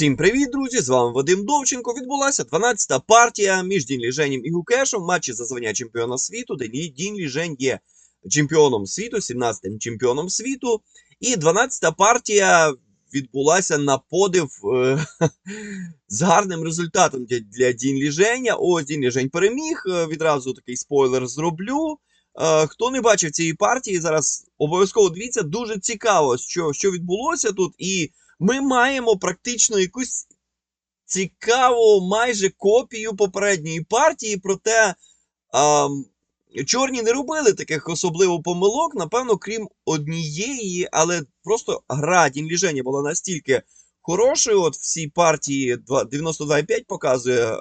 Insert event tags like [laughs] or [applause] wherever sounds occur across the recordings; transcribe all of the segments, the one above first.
Всім привіт, друзі! З вами Вадим Довченко. Відбулася 12-та партія між Дін Ліженем і Гукешем в матчі за звання чемпіона світу, де Дін Ліжень є чемпіоном світу, 17-тим чемпіоном світу. І 12-та партія відбулася на подив е, [laughs] з гарним результатом для, для Дін Ліженя. Ось Дін Ліжень переміг. Е, Відразу такий спойлер зроблю. Е, Хто не бачив цієї партії, зараз обов'язково дивіться. Дуже цікаво, що, що відбулося тут. І ми маємо практично якусь цікаву майже копію попередньої партії, проте а, чорні не робили таких особливо помилок, напевно, крім однієї, але просто гра Дін Ліження була настільки хорошою. От в цій партії 92,5 показує е,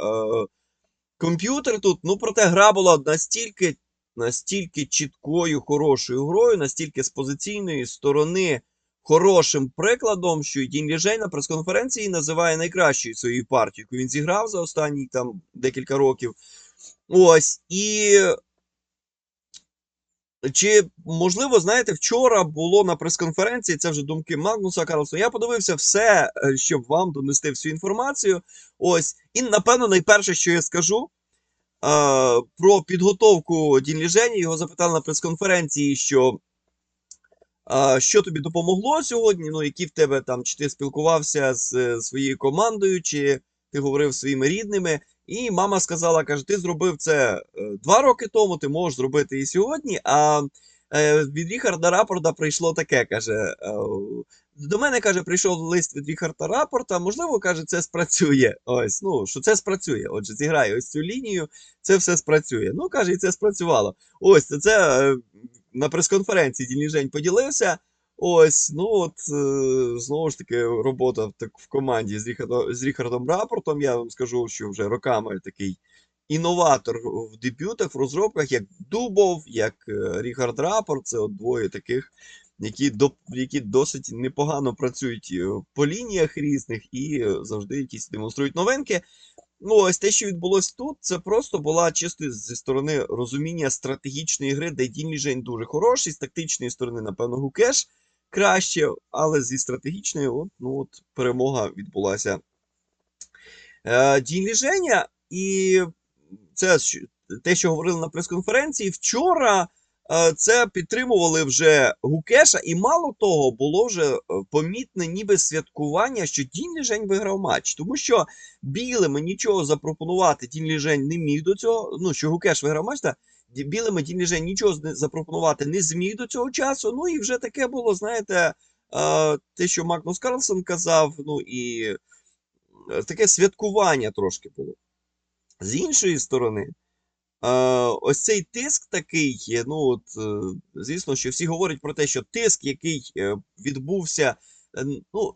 комп'ютер тут. Ну, проте гра була настільки, настільки чіткою, хорошою грою, настільки з позиційної сторони хорошим прикладом, що Дін Ліжей на прес-конференції називає найкращою своєю партією, яку він зіграв за останні там декілька років. Ось. І. Чи, можливо, знаєте, вчора було на прес-конференції, це вже думки Магнуса Карлсона. Я подивився все, е, щоб вам донести всю інформацію. Ось. І, напевно, найперше, що я скажу, е, про підготовку Дін Ліжені. Його запитали на прес-конференції, що що тобі допомогло сьогодні? Ну, які в тебе там, чи ти спілкувався з е, своєю командою, чи ти говорив своїми рідними? І мама сказала: каже, ти зробив це е, два роки тому, ти можеш зробити і сьогодні. А е, від Ріхарда Рапорта прийшло таке, каже. До мене каже, прийшов лист від Ріхарда Рапорта. Можливо, каже, це спрацює. Ось, ну що це спрацює. Отже, зіграє ось цю лінію, це все спрацює. Ну, каже, і це спрацювало. Ось це, це на прес-конференції Дільніжень поділився. Ось, ну от е, знову ж таки, робота так, в команді з, Ріхардо, з Ріхардом Рапортом. Я вам скажу, що вже роками такий інноватор в дебютах, в розробках, як Дубов, як е, Ріхард Рапорт. Це от двоє таких, які, до, які досить непогано працюють е, по лініях різних і завжди якісь демонструють новинки. Ну, ось те, що відбулось тут, це просто була чисто зі сторони розуміння стратегічної гри, де Дін Ліжень дуже хороший, з тактичної сторони, напевно, Гукеш краще, але зі стратегічної, от, ну, от перемога відбулася е, Дін Ліженя. І це те, що говорили на прес-конференції. Вчора це підтримували вже Гукеша, і мало того, було вже е, помітне ніби святкування, що Дін Ліжень виграв матч. Тому що білими нічого запропонувати Дін Ліжень не міг до цього. Ну, що Гукеш виграв матч, та білими Дін Ліжень нічого запропонувати не зміг до цього часу. Ну і вже таке було, знаєте, е, те, що Магнус Карлсон казав, ну і е, таке святкування трошки було. З іншої сторони, е, ось цей тиск такий, ну от, е, звісно, що всі говорять про те, що тиск, який е, відбувся, е, ну,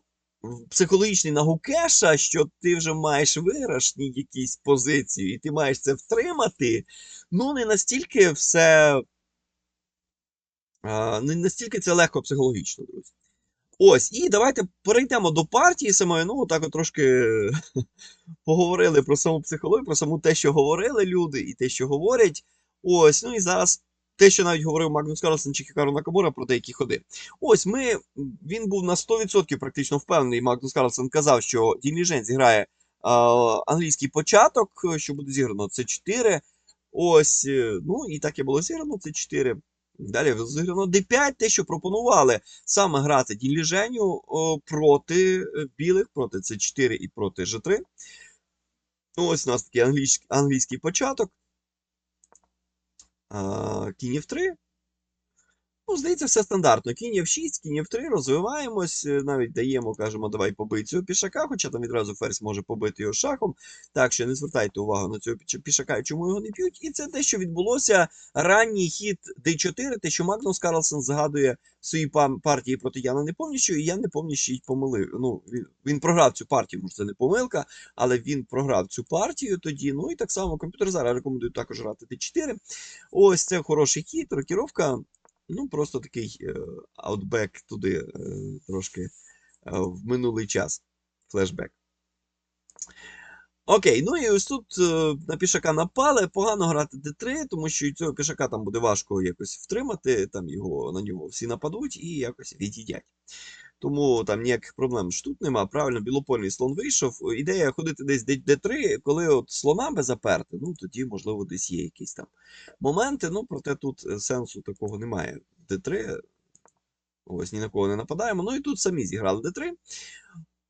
психологічний на Гукеша, що ти вже маєш виграшні якісь позиції, і ти маєш це втримати. Ну, не настільки все. е, Не настільки це легко психологічно, друзі. Ось, і давайте перейдемо до партії самої. Ну, так от трошки [laughs] поговорили про саму психологію, про саму те, що говорили люди, і те, що говорять. Ось, ну і зараз те, що навіть говорив Магнус Карлсон чи Хікару Накамура про деякі ходи. Ось ми, він був на 100% практично впевнений. Магнус Карлсон казав, що Дінліжен зіграє а, англійський початок, що буде зіграно це 4. Ось, е, ну і так і було зіграно, це 4. Далі розіграно D5, те, що пропонували саме грати Дін Ліженю проти е, білих, проти c4 і проти G3. Ось у нас такий англійський, англійський початок. Кінь F3. Ну, здається, все стандартно. Кінь F6, кінь F3, розвиваємось, е, навіть даємо, кажемо, давай побий цього пішака, хоча там відразу ферзь може побити його шахом. Так що не звертайте увагу на цього пішака і чому його не п'ють. І це те, що відбулося. Ранній хід D4, те, що Магнус Карлсон згадує в своїй партії проти Яна Непомнящого, і Ян Непомнящий помилив. Ну, він, він програв цю партію, може це не помилка, але він програв цю партію тоді. Ну і так само комп'ютер зараз рекомендую також грати D4. Ось це хороший хід, рокіровка. Ну, просто такий аутбек туди е, трошки е, в минулий час. Флешбек. Окей, ну і ось тут е, на пішака напали. Погано грати d3, тому що цього пішака там буде важко якось втримати, там його на нього всі нападуть і якось від'їдять. Тому там ніяких проблем ж тут нема. Правильно, білопольний слон вийшов. Ідея ходити десь д- d3, коли от слона би заперти, ну тоді, можливо, десь є якісь там моменти. Ну, проте тут е, сенсу такого немає. d3. Ось ні на кого не нападаємо. Ну і тут самі зіграли d3.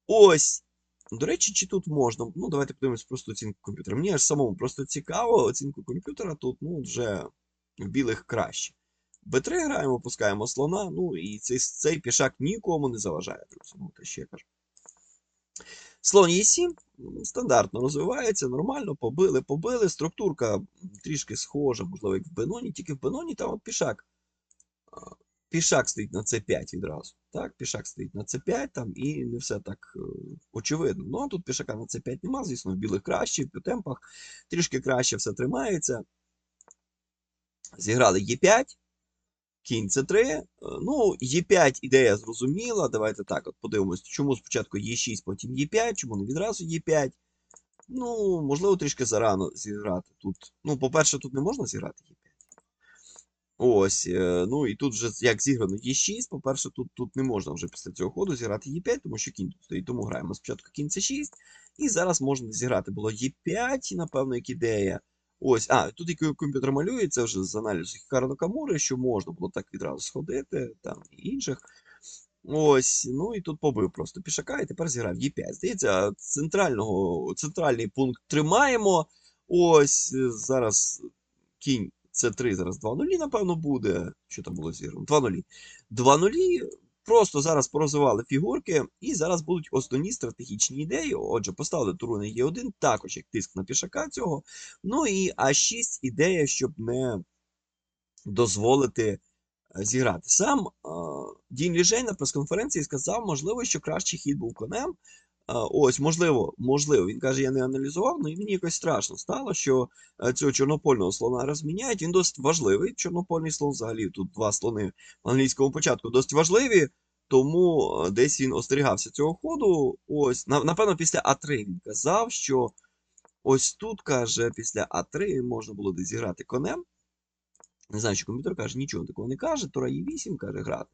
Ось. До речі, чи тут можна? Ну, давайте подивимось просто оцінку комп'ютера. Мені аж самому просто цікаво, оцінку комп'ютера тут ну, вже в білих краще. Б3 граємо, пускаємо слона, ну і цей, цей пішак нікому не заважає. Ну, те ще кажу. Слон Е7 стандартно розвивається, нормально, побили, побили. Структурка трішки схожа, можливо, як в Беноні, тільки в Беноні там от пішак. Пішак стоїть на С5 відразу. Так, пішак стоїть на С5 там, і не все так е, очевидно. Ну, а тут пішака на С5 нема, звісно, в білих краще, в темпах трішки краще все тримається. Зіграли Е5. Кінь С3. Е, Ну, Е5 ідея зрозуміла. Давайте так, от подивимось, чому спочатку Е6, потім Е5, чому не відразу Е5. Ну, можливо, трішки зарано зіграти тут. Ну, по-перше, тут не можна зіграти Е5. Ось, е, ну і тут вже як зіграно Е6, по-перше, тут, тут не можна вже після цього ходу зіграти Е5, тому що кінь тут стоїть. Тому граємо спочатку кінь С6, і зараз можна зіграти було Е5, напевно, як ідея. Ось, а, тут який комп'ютер малює, це вже з аналізу Хікаро Накамури, що можна було так відразу сходити, там і інших. Ось, ну і тут побив просто пішака, і тепер зіграв Е5. Здається, центрального, центральний пункт тримаємо. Ось, е, зараз кінь С3, зараз 2-0, напевно, буде. Що там було зіграно? 2-0. 2-0. Просто зараз порозвивали фігурки, і зараз будуть основні стратегічні ідеї. Отже, поставили туруни Е1, також як тиск на пішака цього. Ну і А6 ідея, щоб не дозволити е, зіграти. Сам е, Дін Ліжей на прес-конференції сказав, можливо, що кращий хід був конем. Е, ось, можливо, можливо. Він каже, я не аналізував, але мені якось страшно стало, що е, цього чорнопольного слона розміняють. Він досить важливий. Чорнопольний слон взагалі тут два слони в англійському початку досить важливі. Тому е, десь він остерігався цього ходу. Ось, напевно, після А3 він казав, що ось тут каже, після А3 можна було десь зіграти конем. Не знаю, що комп'ютер каже, нічого такого не каже, Тура Е8 каже грати.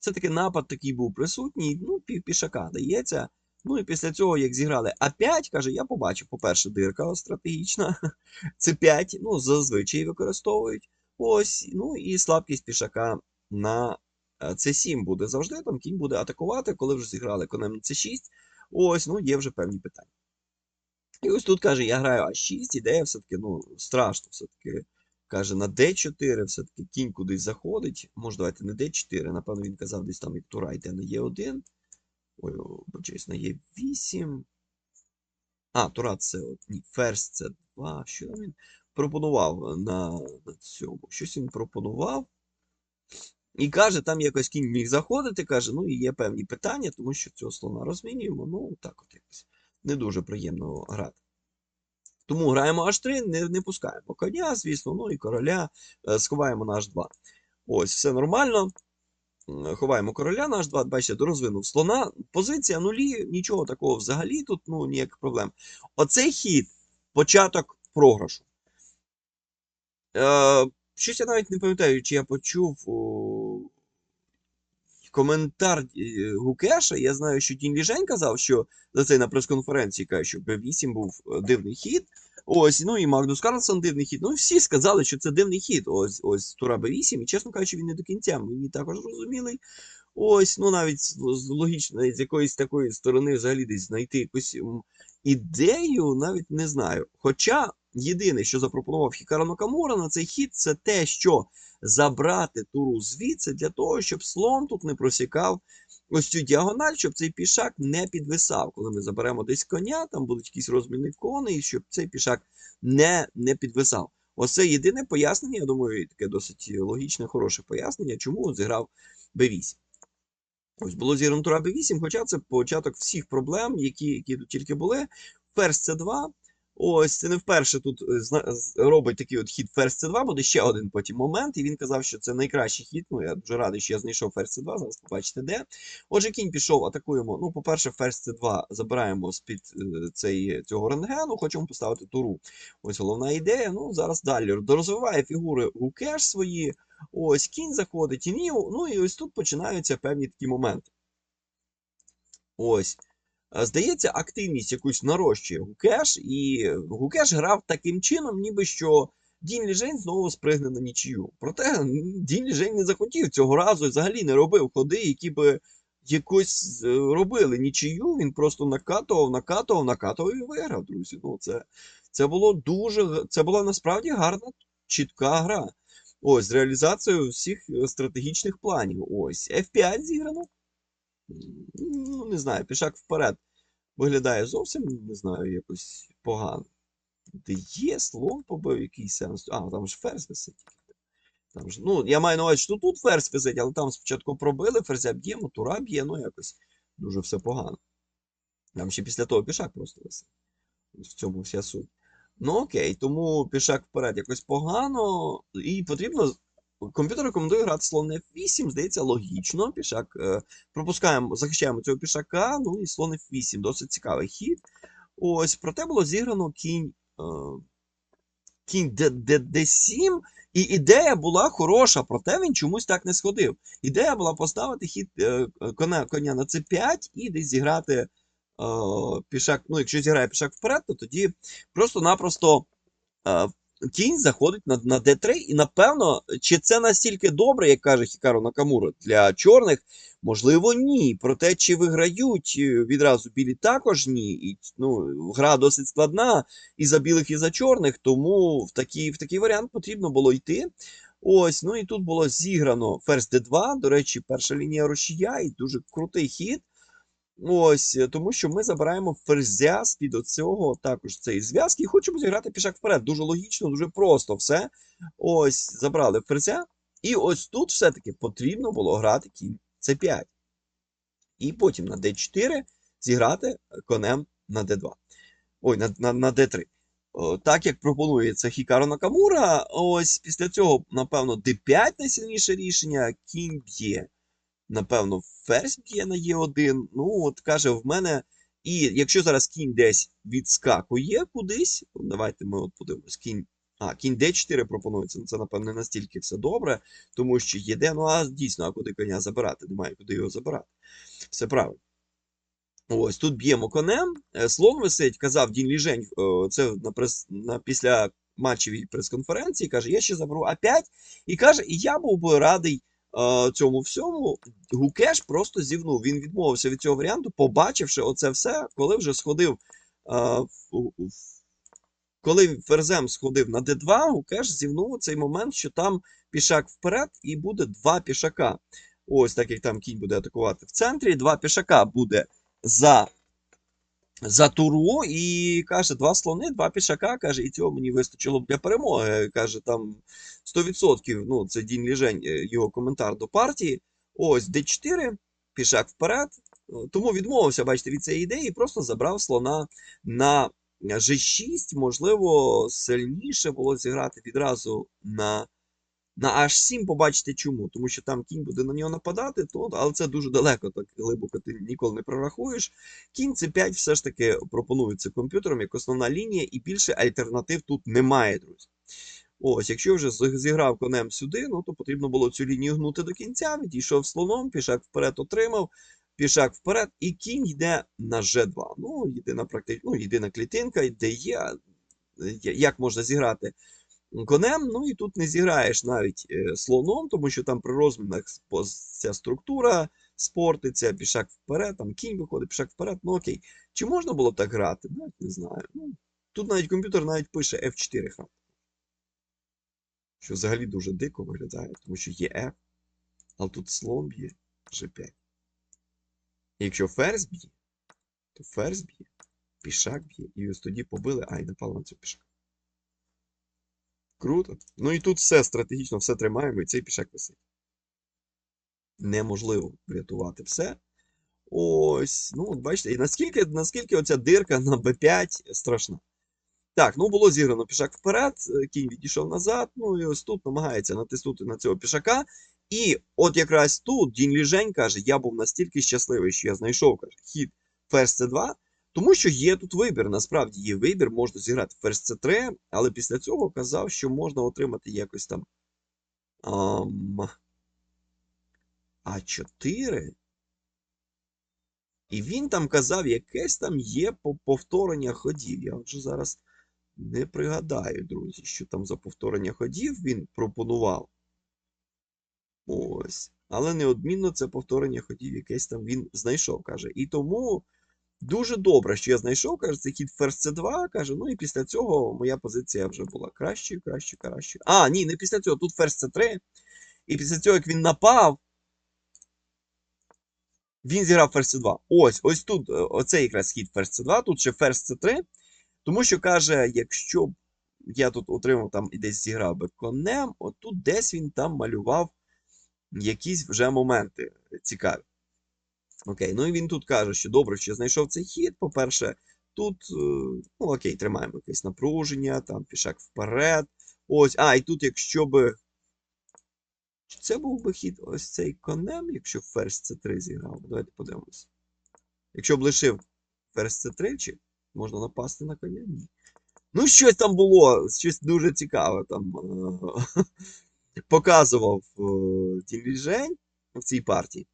Все-таки напад такий був присутній, ну, пів пішака дається. Ну і після цього, як зіграли А5, каже, я побачив, по-перше, дирка стратегічна. [laughs] Це 5, ну, зазвичай використовують. Ось, ну і слабкість пішака на С7 буде завжди. Там кінь буде атакувати, коли вже зіграли конем на С6. Ось, ну, є вже певні питання. І ось тут каже, я граю А6, ідея все-таки, ну, страшно, все-таки. Каже, на D4 все-таки кінь кудись заходить. Може, давайте не D4. Напевно, він казав, десь там як тура йде на Е1. Ой, вибачаюсь, на Е8. А, тура це от, ні, ферзь це 2. Що там він пропонував на, на цьому? Щось він пропонував. І каже, там якось кінь міг заходити. Каже, ну і є певні питання, тому що цього слона розмінюємо. Ну, так от якось. Не дуже приємно грати. Тому граємо H3, не, не пускаємо коня, звісно, ну і короля е, сховаємо на H2. Ось, все нормально. Ховаємо короля на H2, бачите, розвинув слона. Позиція нулі, нічого такого взагалі тут, ну, ніяких проблем. Оцей хід початок програшу. Е, щось я навіть не пам'ятаю, чи я почув о, коментар е, Гукеша. Я знаю, що Тінь Ліжень казав, що за це на прес-конференції каже, що B8 був е, дивний хід. Ось, ну і Магнус Карлсон дивний хід. Ну, всі сказали, що це дивний хід. Ось, ось Тура Б8, і чесно кажучи, він не до кінця мені також зрозумілий. Ось, ну навіть логічно, з якоїсь такої сторони взагалі десь знайти якусь ідею, навіть не знаю. Хоча єдине, що запропонував Хікаро Накамура на цей хід, це те, що забрати туру звідси для того, щоб слон тут не просікав ось цю діагональ, щоб цей пішак не підвисав. Коли ми заберемо десь коня, там будуть якісь розміни коней, щоб цей пішак не, не підвисав. Ось це єдине пояснення, я думаю, таке досить логічне, хороше пояснення, чому зіграв Б8. Ось було зіграно тура Б8, хоча це початок всіх проблем, які, які тут тільки були. Ферзь С2. Ось це не вперше тут е, робить такий от хід ферзь С2, буде ще один потім момент, і він казав, що це найкращий хід. Ну, я дуже радий, що я знайшов ферзь С2, зараз побачите де. Отже, кінь пішов, атакуємо. Ну, по-перше, ферзь С2 забираємо з-під е, цей, цього рентгену, хочемо поставити туру. Ось головна ідея. Ну, зараз далі дорозвиває фігури Гукеш свої. Ось кінь заходить, і ні, ну і ось тут починаються певні такі моменти. Ось. Е, Здається, активність якусь нарощує Гукеш, і Гукеш грав таким чином, ніби що Дінь Ліжень знову спригне на нічию. Проте м, Дінь Ліжень не захотів цього разу і взагалі не робив ходи, які би якось е, робили нічию. Він просто накатував, накатував, накатував і виграв, друзі. Ну, це, це було дуже, це була насправді гарна, чітка гра. Ось, з реалізацією всіх е, стратегічних планів. Ось, F5 зіграно. Ну, не знаю, пішак вперед. Виглядає зовсім, не знаю, якось погано. Де є, слон побив, який сенс. А, там ж ферзь висить. Там ж, ну, я маю на увазі, що тут ферзь висить, але там спочатку пробили, ферзя б'ємо, тура б'є, ну якось дуже все погано. Там ще після того пішак просто висить. В цьому вся суть. Ну окей, тому пішак вперед якось погано, і потрібно. Комп'ютер рекомендує грати слон F8, здається, логічно. Пішак. Е, пропускаємо, захищаємо цього пішака, ну і слон F8. Досить цікавий хід. Ось, проте було зіграно кінь. Е, кінь D- D- D7, і ідея була хороша, проте він чомусь так не сходив. Ідея була поставити хід е, коня, коня на C5 і десь зіграти е, пішак. Ну, якщо зіграє пішак вперед, то тоді просто-напросто е, кінь заходить на, на D3, і напевно, чи це настільки добре, як каже Хікаро Накамура, для чорних, можливо, ні. Проте, чи виграють е, відразу білі також ні. І, ну, гра досить складна і за білих, і за чорних, тому в такий, в такий варіант потрібно було йти. Ось, ну і тут було зіграно ферзь d2. До речі, перша лінія рушія і дуже крутий хід. Ось, е, тому що ми забираємо ферзя з-під оцього також цієї зв'язки і хочемо зіграти пішак вперед. Дуже логічно, дуже просто все. Ось, забрали ферзя. І ось тут все-таки потрібно було грати кінь c5. І потім на d4 зіграти конем на d2. Ой, на, на, на d3. О, Так як пропонує це Хікаро Накамура, ось після цього, напевно, d5 найсильніше рішення, кінь б'є. Напевно, ферзь б'є на Е1. Ну, от каже, в мене. І якщо зараз кінь десь відскакує кудись, давайте ми от подивимось, кінь. А, кінь d4 пропонується. Ну, це, напевно, не настільки все добре, тому що єде, ну а дійсно, а куди коня забирати? Немає куди його забирати. Все правильно. Ось тут б'ємо конем. Е, Слон висить, казав Дін Ліжень, е, це на прес, на, після матчевій прес-конференції, каже, я ще заберу А5. І каже, і я був би радий цьому всьому. Гукеш просто зівнув. Він відмовився від цього варіанту, побачивши оце все, коли вже сходив. коли ферзем сходив на d2, Гукеш зівнув цей момент, що там пішак вперед і буде два пішака. Ось так як там кінь буде атакувати в центрі, два пішака буде за, за туру, і каже, два слони, два пішака, каже, і цього мені вистачило для перемоги. Каже, там 100%, ну, це Дінь Ліжень, е, його коментар до партії. Ось d4, пішак вперед. Е, Тому відмовився, бачите, від цієї ідеї і просто забрав слона на G6. Можливо, сильніше було зіграти відразу на на H7 побачите чому. Тому що там кінь буде на нього нападати, то, але це дуже далеко, так глибоко ти ніколи не прорахуєш. Кінь C5 все ж таки пропонується комп'ютером як основна лінія, і більше альтернатив тут немає, друзі. Ось, якщо вже зіграв конем сюди, ну то потрібно було цю лінію гнути до кінця, відійшов слоном, пішак вперед отримав, пішак вперед, і кінь йде на G2. Ну, єдина практи... ну, єдина клітинка, де є, е, як можна зіграти конем. Ну і тут не зіграєш навіть е, слоном, тому що там при розмінах ця структура спортиться, пішак вперед, там кінь виходить, пішак вперед. Ну окей. Чи можна було так грати? Навіть не знаю. Ну, тут навіть комп'ютер навіть пише F4 грати. Що взагалі дуже дико виглядає, тому що є F, але тут слон б'є G5. І якщо ферзь б'є, то ферзь б'є, пішак б'є, і ось тоді побили, а й напали на цього пішака. Круто. Ну і тут все стратегічно, все тримаємо, і цей пішак висить. Неможливо врятувати все. Ось, ну, от бачите, і наскільки, наскільки оця дирка на b5 страшна. Так, ну було зіграно пішак вперед, е, кінь відійшов назад. Ну і ось тут намагається натиснути на цього пішака. І от якраз тут Дін Ліжень каже: я був настільки щасливий, що я знайшов каже, хід ферзь c2, тому що є тут вибір. Насправді є вибір, можна зіграти ферзь c3, але після цього казав, що можна отримати якось там ам, А4. І він там казав, якесь там є повторення ходів. Я вже зараз не пригадаю, друзі, що там за повторення ходів він пропонував. Ось. Але неодмінно це повторення ходів, якесь там він знайшов, каже. І тому дуже добре, що я знайшов, каже, це хід ферзь c2, каже. Ну і після цього моя позиція вже була кращою, кращою, кращою. А, ні, не після цього. Тут ферзь c3. І після цього, як він напав, він зіграв ферзь c2. Ось, ось тут, е, оце якраз хід ферзь c2, тут ще ферзь c3. Тому що каже, якщо я тут отримав там і десь зіграв би конем, отут десь він там малював якісь вже моменти цікаві. Окей, ну і він тут каже, що добре, що знайшов цей хід. По-перше, тут, е, ну окей, тримаємо якесь напруження, там пішак вперед. Ось, а, і тут, якщо би. Це був би хід ось цей конем, якщо ферзь c3 зіграв? Давайте подивимось. Якщо б лишив ферзь c3, чи можна напасти на коня? Ні. Ну, щось там було, щось дуже цікаве там е, [laughs] показував е, в цій партії.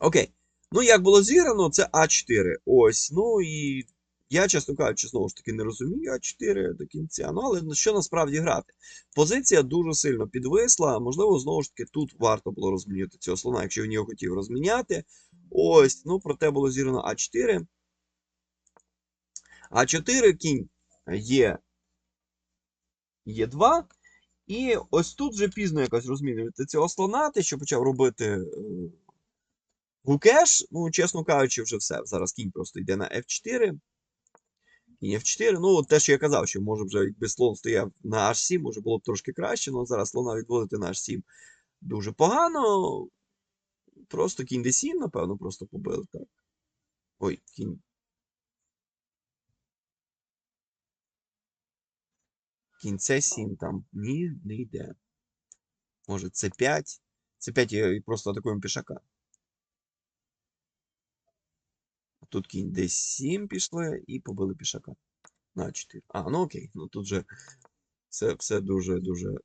Окей. Ну, як було зіграно, це А4. Ось. Ну і я, чесно кажучи, знову ж таки не розумію А4 до кінця. Ну, але що насправді грати? Позиція дуже сильно підвисла. Можливо, знову ж таки, тут варто було розмінювати цього слона, якщо він його хотів розміняти. Ось, ну, проте було зіграно А4. А4 кінь є, є 2. І ось тут вже пізно якось розмінювати цього слона, те, що почав робити е, Гукеш, ну, чесно кажучи, вже все. Зараз кінь просто йде на F4. Кінь F4. Ну, те, що я казав, що може вже якби слон стояв на H7, може було б трошки краще, але зараз слона відводити на H7 дуже погано. Просто кінь D7, напевно, просто побили. Так. Ой, кінь. Кінь C7 там. Ні, не йде. Може, C5. C5 і просто атакуємо пішака. Тут кінь D7 пішли і побили пішака. На 4. А, ну окей. Ну тут же це все дуже-дуже е,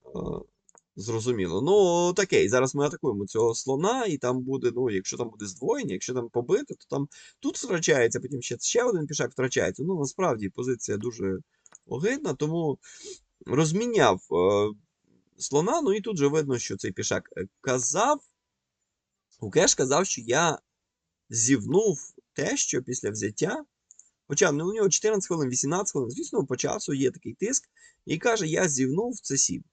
зрозуміло. Ну, такий. Зараз ми атакуємо цього слона, і там буде, ну, якщо там буде здвоєння, якщо там побити, то там тут втрачається, потім ще, ще один пішак втрачається. Ну, насправді позиція дуже огидна, тому розміняв е, слона. Ну і тут же видно, що цей пішак е, казав. Гукеш казав, що я зівнув те, що після взяття. Хоча ну, у нього 14 хвилин, 18 хвилин, звісно, по часу є такий тиск, і каже, я зівнув це 7.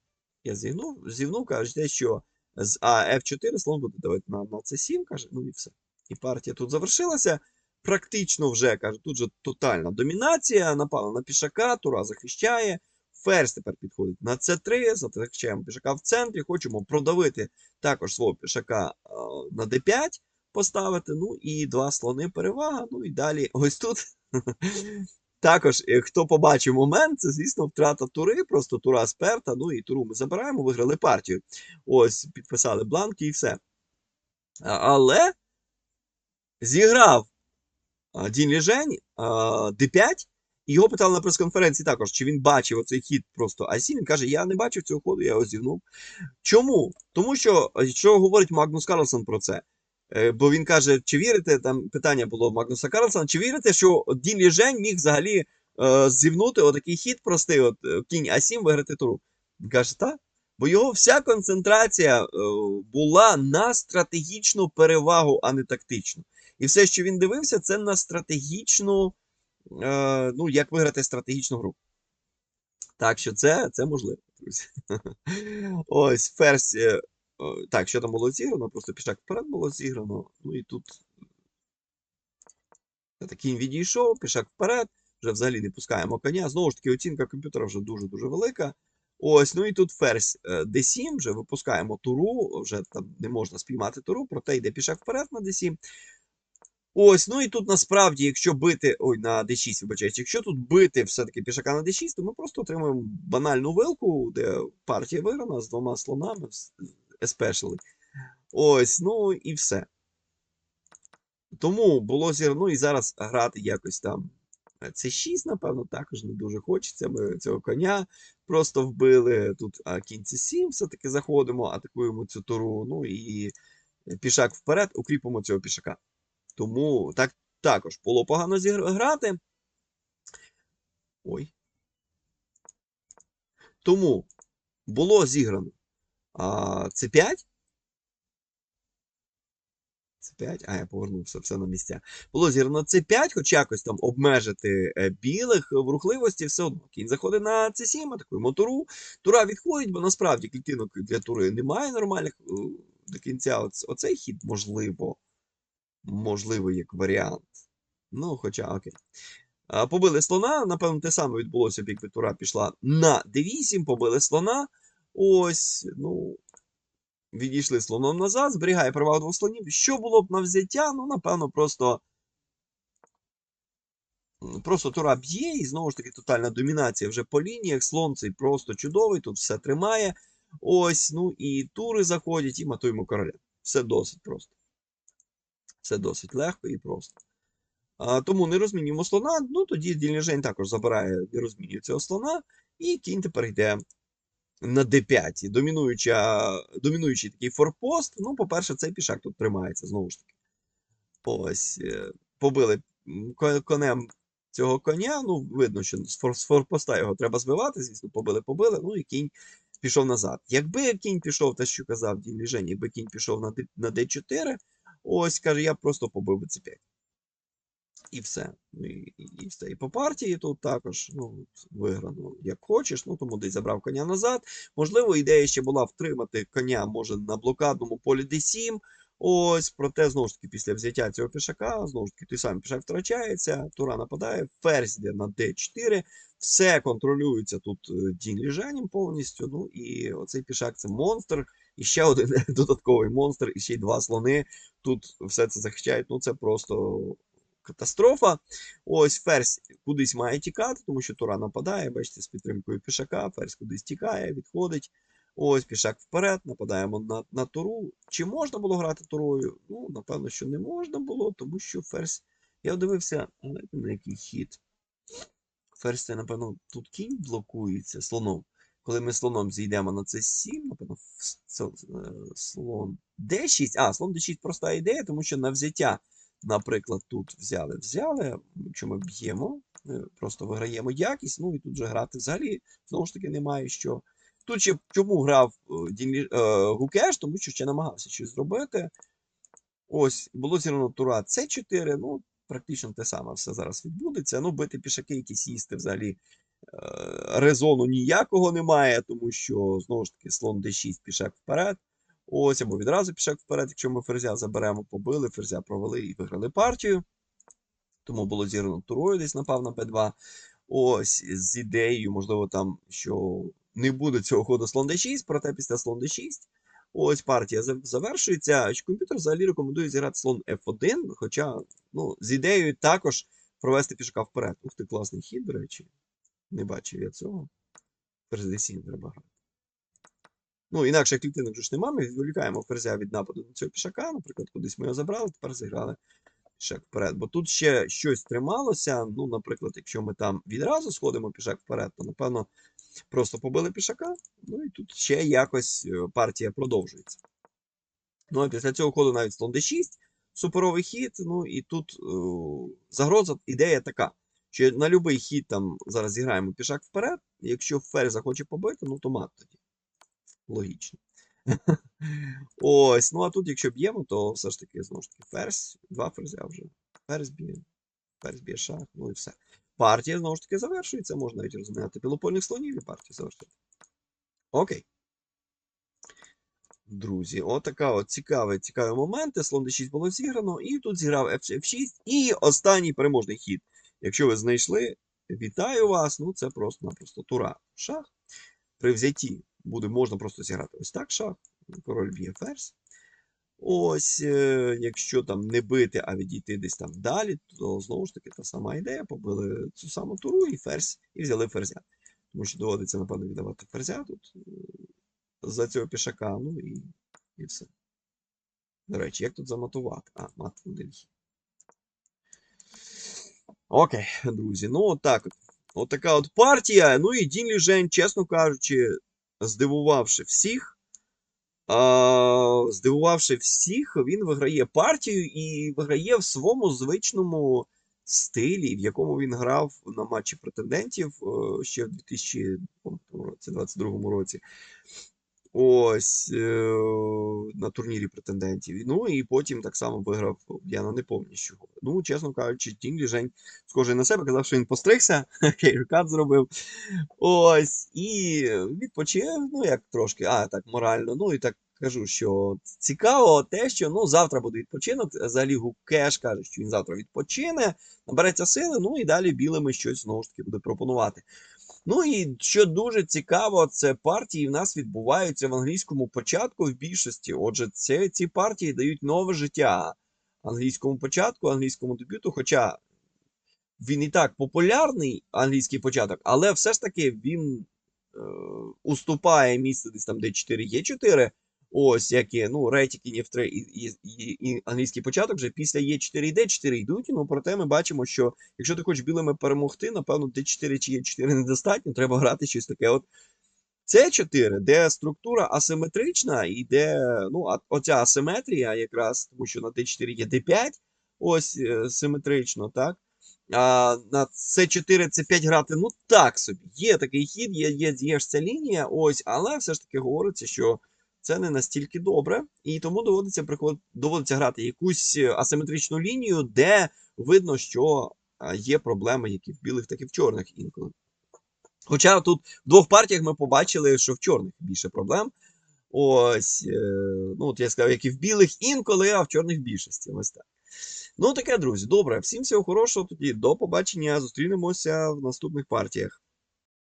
Я зівнув, зівнув, каже, те, що з А F4 слон буде давати на, на це 7, каже, ну і все. І партія тут завершилася. Практично вже каже, тут же тотальна домінація, напала на пішака, Тура захищає. Ферзь тепер підходить на С3, захищаємо пішака в центрі, хочемо продавити також свого пішака е, на d5 поставити. Ну і два слони перевага. Ну і далі [laughs] ось тут. Також, е, хто побачив момент, це, звісно, втрата тури, просто тура сперта. Ну і туру ми забираємо, виграли партію. Ось, підписали бланки і все. Але зіграв Дін Ліжень а, d5. І його питали на прес-конференції також, чи він бачив оцей хід просто А7. Він каже, я не бачив цього ходу, я його зігнув. Чому? Тому що, е, що говорить Магнус Карлсон про це? Е, Бо він каже, чи вірите, там питання було Магнуса Карлсона, чи вірите, що Дін Ліжень міг взагалі е, зівнути отакий хід простий, от е, кінь А7 виграти туру? Він каже, так. Бо його вся концентрація е, була на стратегічну перевагу, а не тактичну. І все, що він дивився, це на стратегічну, е, ну, як виграти стратегічну гру. Так що це, це можливо, друзі. [laughs] Ось ферзь. Е, Так, що там було зіграно? Просто пішак вперед було зіграно. Ну і тут такий відійшов, пішак вперед. Вже взагалі не пускаємо коня. Знову ж таки, оцінка комп'ютера вже дуже-дуже велика. Ось, ну і тут ферзь е, D7, вже випускаємо туру, вже там не можна спіймати туру, проте йде пішак вперед на D7. Ось, ну і тут насправді, якщо бити. Ой, на D6, вибачайте, якщо тут бити все-таки пішака на D6, то ми просто отримуємо банальну вилку, де партія виграна з двома слонами, especially. Ось, ну і все. Тому було зір... ну і зараз грати якось там. Це 6, напевно, також не дуже хочеться. Ми цього коня просто вбили. Тут а, кінь це 7 все-таки заходимо, атакуємо цю туру. Ну і пішак вперед, укріпимо цього пішака. Тому так також було погано зіграти. Ой. Тому було зіграно а, С5. С5, а я повернувся все на місця. Було зіграно С5, хоч якось там обмежити е, білих в рухливості, все одно. Кінь заходить на С7, атакуємо туру. Тура відходить, бо насправді клітинок для тури немає нормальних е, до кінця. Оцей хід можливо. Можливо, як варіант. Ну, хоча окей. Побили слона. Напевно, те саме відбулося, б, якби тура пішла на d8, побили слона. Ось, ну. Відійшли слоном назад, зберігає перевагу двох слонів. Що було б на взяття? Ну, напевно, просто. Просто тура б'є, і знову ж таки тотальна домінація вже по лініях. Слон цей просто чудовий, тут все тримає. Ось, ну і тури заходять, і матуємо короля. Все досить просто. Все досить легко і просто. А, тому не розмінюємо слона. Ну тоді Дільніжень також забирає, не розмінює цього слона, і кінь тепер йде на d5. Домінуюча, домінуючий такий форпост. Ну, по-перше, цей пішак тут тримається знову ж таки. Ось. е, Побили конем цього коня. Ну, видно, що з фор- з форпоста його треба збивати, звісно, побили, побили. Ну і кінь пішов назад. Якби кінь пішов, те, що казав Дільніжень, якби кінь пішов на, D- на d4, ось каже, я просто побив би c5. І все. І, і, все. І по партії тут також ну, виграно як хочеш, ну тому десь забрав коня назад. Можливо, ідея ще була втримати коня, може, на блокадному полі d7. Ось, проте, знову ж таки, після взяття цього пішака, знову ж таки, той самий пішак втрачається, тура нападає, ферзь йде на d4, все контролюється тут е, Дін Ліжанім повністю. Ну і оцей пішак це монстр. І ще один [laughs] додатковий монстр, і ще й два слони. Тут все це захищають. Ну, це просто катастрофа. Ось ферзь кудись має тікати, тому що тура нападає. Бачите, з підтримкою пішака, ферзь кудись тікає, відходить. Ось пішак вперед, нападаємо на, на туру. Чи можна було грати турою? Ну, напевно, що не можна було, тому що ферзь. Я дивився, знаєте, на який хід. Ферзь, напевно, тут кінь блокується слоном. Коли ми слоном зійдемо на це 7, напевно, е, слон d6. А, слон d6 проста ідея, тому що на взяття, наприклад, тут взяли, взяли. Якщо ми б'ємо, е, просто виграємо якість, ну і тут же грати взагалі знову ж таки немає що. Тут ще чому грав е, Дін- е, Гукеш, тому що ще намагався щось зробити. Ось, було зірвано тура С4, ну, практично те саме все зараз відбудеться. Ну, бити пішаки, якісь їсти взагалі резону ніякого немає, тому що, знову ж таки, слон d6, пішак вперед. Ось, або відразу пішак вперед, якщо ми ферзя заберемо, побили, ферзя провели і виграли партію. Тому було зірвано турою, десь напав на b2. Ось з ідеєю, можливо, там, що не буде цього ходу слон d6, проте після слон d6. Ось партія завершується. Комп'ютер взагалі рекомендує зіграти слон F1, хоча ну, з ідеєю також провести пішака вперед. Ух ти, класний хід, до речі. Не бачив я цього. Ферзь d7 треба грати. Ну, інакше клітинок ж нема, ми відволікаємо ферзя від нападу на цього пішака. Наприклад, кудись ми його забрали, тепер зіграли пішак вперед. Бо тут ще щось трималося. Ну, наприклад, якщо ми там відразу сходимо пішак вперед, то напевно просто побили пішака. Ну і тут ще якось е, партія продовжується. Ну, а після цього ходу навіть слон d6, суперовий хід. Ну і тут е, загроза, ідея така, що на будь-який хід там зараз зіграємо пішак вперед. і Якщо ферзь захоче побити, ну то мат тоді. Логічно. [laughs] Ось, ну а тут, якщо б'ємо, то все ж таки, знову ж таки, ферзь, два ферзя вже. Ферзь б'є, ферзь б'є шах, ну і все. Партія, знову ж таки, завершується. Можна навіть розміняти білопольних слонів і партію завершити. Окей. Друзі, отака от цікаві, цікаві моменти. Слон d6 було зіграно, і тут зіграв F- F6. І останній переможний хід. Якщо ви знайшли, вітаю вас. Ну, це просто-напросто тура. Шах. При взятті буде, можна просто зіграти ось так шах. Король б'є ферзь. Ось, е, якщо там не бити, а відійти десь там далі, то знову ж таки та сама ідея. Побили цю саму туру і ферзь, і взяли ферзя. Тому що доводиться, напевно, віддавати ферзя тут е, за цього пішака, ну і, і все. До речі, як тут заматувати? А, мат один. Окей, друзі, ну от так от. От от партія. Ну і Дін Ліжень, чесно кажучи, здивувавши всіх. здивувавши всіх, він виграє партію і виграє в своєму звичному стилі, в якому він грав на матчі претендентів е, ще в 2022 році. Ось е, на турнірі претендентів. Ну і потім так само виграв, я ну, не чого. Ну, чесно кажучи, Тінглі Жень схожий на себе, казав, що він постригся, [laughs] кейркат зробив. Ось, і відпочив, ну як трошки, а так морально. Ну і так кажу, що цікаво те, що ну завтра буде відпочинок. Взагалі Гукеш каже, що він завтра відпочине, набереться сили, ну і далі білими щось знову ж таки буде пропонувати. Ну і що дуже цікаво, це партії в нас відбуваються в англійському початку в більшості. Отже, це, ці партії дають нове життя англійському початку, англійському дебюту. Хоча він і так популярний, англійський початок, але все ж таки він е, уступає місце десь там, де 4 є 4. Ось які, ну, рейтинги не в 3 і, і, і, і англійський початок вже після Є4 і Д4 йдуть. Ну, проте ми бачимо, що якщо ти хочеш білими перемогти, напевно, Д4 чи Є4 недостатньо, треба грати щось таке. От С4, де структура асиметрична, і де ну, оця асиметрія, якраз, тому що на Д4 є Д5, ось е, симетрично, так? А на С4, С5 грати, ну так собі. Є такий хід, є, є, є ж ця лінія, ось, але все ж таки говориться, що це не настільки добре, і тому доводиться приход... доводиться грати якусь е, асиметричну лінію, де видно, що є проблеми, як в білих, так і в чорних інколи. Хоча тут в двох партіях ми побачили, що в чорних більше проблем. Ось, е, ну от я сказав, як і в білих інколи, а в чорних більшості. Ось так. Ну, таке, друзі. Добре, всім всього хорошого тоді. До побачення. Зустрінемося в наступних партіях.